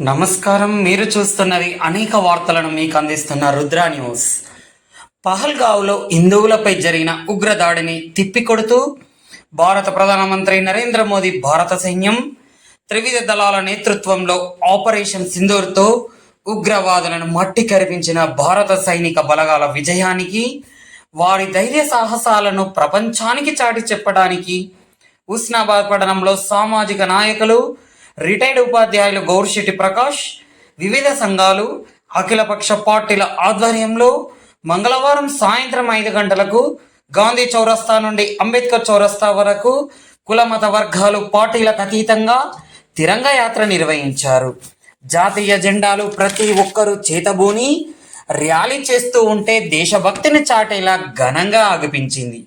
నమస్కారం. మీరు చూస్తున్నది అనేక వార్తలను మీకు అందిస్తున్న రుద్ర న్యూస్. పహల్గావ్లో హిందువులపై జరిగిన ఉగ్రదాడిని తిప్పికొడుతూ భారత ప్రధానమంత్రి నరేంద్ర మోదీ భారత సైన్యం త్రివిధ దళాల నేతృత్వంలో ఆపరేషన్ సింధూర్తో ఉగ్రవాదులను మట్టి కరిపించిన భారత సైనిక బలగాల విజయానికి వారి ధైర్య సాహసాలను ప్రపంచానికి చాటి చెప్పడానికి ఉస్నాబాద్ పట్టణంలో సామాజిక నాయకులు రిటైర్డ్ ఉపాధ్యాయులు గౌరిశెట్టి ప్రకాష్ వివిధ సంఘాలు అఖిలపక్ష పార్టీల ఆధ్వర్యంలో మంగళవారం సాయంత్రం ఐదు గంటలకు గాంధీ చౌరస్తా నుండి అంబేద్కర్ చౌరస్తా వరకు కులమత వర్గాలు పార్టీలకు అతీతంగా తిరంగ యాత్ర నిర్వహించారు. జాతీయ జెండాలు ప్రతి ఒక్కరూ చేతబూని ర్యాలీ చేస్తూ ఉంటే దేశభక్తిని చాటేలా ఘనంగా ఆగిపించింది.